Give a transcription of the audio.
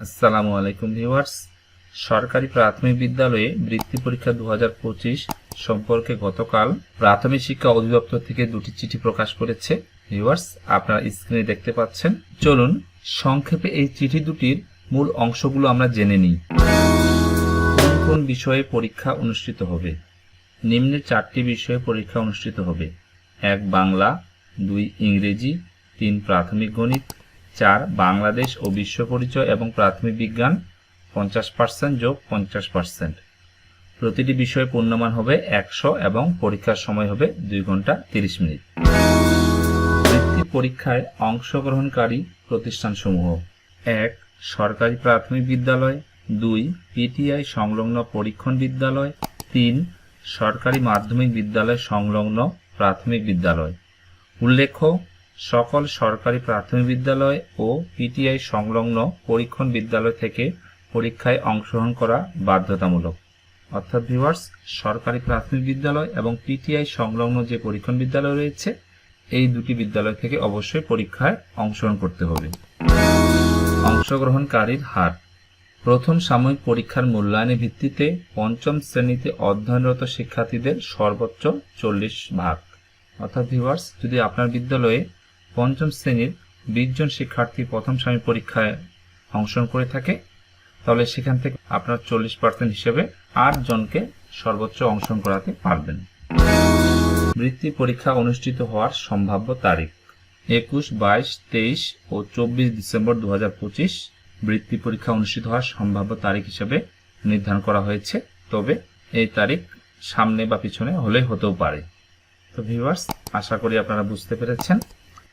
আসসালামু আলাইকুম ভিউয়ার্স। সরকারি প্রাথমিক বিদ্যালয়ে বৃত্তি পরীক্ষা দু হাজার পঁচিশ সম্পর্কে গতকাল প্রাথমিক শিক্ষা অধিদপ্তর থেকে দুটি চিঠি প্রকাশ করেছে। ভিউয়ার্স, আপনারা স্ক্রিনে দেখতে পাচ্ছেন। চলুন, সংক্ষেপে এই চিঠি দুটির মূল অংশগুলো আমরা জেনে নিই। কোন কোন বিষয়ে পরীক্ষা অনুষ্ঠিত হবে? নিম্নে চারটি বিষয়ে পরীক্ষা অনুষ্ঠিত হবে। এক, বাংলা, দুই, ইংরেজি, তিন, প্রাথমিক গণিত চার, বাংলাদেশ ও বিশ্ব পরিচয় এবং প্রাথমিক বিজ্ঞান পঞ্চাশ পার্সেন্ট যোগ পঞ্চাশ পার্সেন্ট। প্রতিটি বিষয়ে পূর্ণমান হবে একশো এবং পরীক্ষার সময় হবে দুই ঘণ্টা তিরিশ মিনিট। বৃত্তি পরীক্ষায় অংশগ্রহণকারী প্রতিষ্ঠানসমূহ। এক, সরকারি প্রাথমিক বিদ্যালয়। দুই পিটিআই সংলগ্ন পরীক্ষণ বিদ্যালয়। তিন, সরকারি মাধ্যমিক বিদ্যালয় সংলগ্ন প্রাথমিক বিদ্যালয়। উল্লেখ্য সকল সরকারি প্রাথমিক বিদ্যালয় ও পিটিআই সংলগ্ন পরীক্ষণ বিদ্যালয় থেকে পরীক্ষায় অংশগ্রহণ করা বাধ্যতামূলক। অর্থাৎ ভিউয়ার্স সরকারি প্রাথমিক বিদ্যালয় এবং পিটিআই সংলগ্ন যে পরীক্ষণ বিদ্যালয় রয়েছে, এই দুটি বিদ্যালয় থেকে অবশ্যই পরীক্ষায় অংশগ্রহণ করতে হবে। অংশগ্রহণকারীর হার। প্রথম সাময়িক পরীক্ষার মূল্যায়নের ভিত্তিতে পঞ্চম শ্রেণীতে অধ্যয়নরত শিক্ষার্থীদের সর্বোচ্চ চল্লিশ ভাগ। অর্থাৎ ভিউয়ার্স যদি আপনার বিদ্যালয়ে পঞ্চম শ্রেণির বিশ জন শিক্ষার্থী প্রথম সাময়িক পরীক্ষায় অংশগ্রহণ করে থাকে। তাহলে সেখান থেকে আপনার চল্লিশ পার্সেন্ট হিসেবে আট জনকে সর্বোচ্চ অংশগ্রহণ করাতে পারবেন। বৃত্তি পরীক্ষা অনুষ্ঠিত হওয়ার সম্ভাব্য তারিখ। একুশ, বাইশ, তেইশ ও চব্বিশ ডিসেম্বর দু হাজার পঁচিশ বৃত্তি পরীক্ষা অনুষ্ঠিত হওয়ার সম্ভাব্য তারিখ হিসেবে নির্ধারণ করা হয়েছে। তবে এই তারিখ সামনে বা পিছনে হলে হতেও পারে। তো ভিউয়ার্স আশা করি আপনারা বুঝতে পেরেছেন।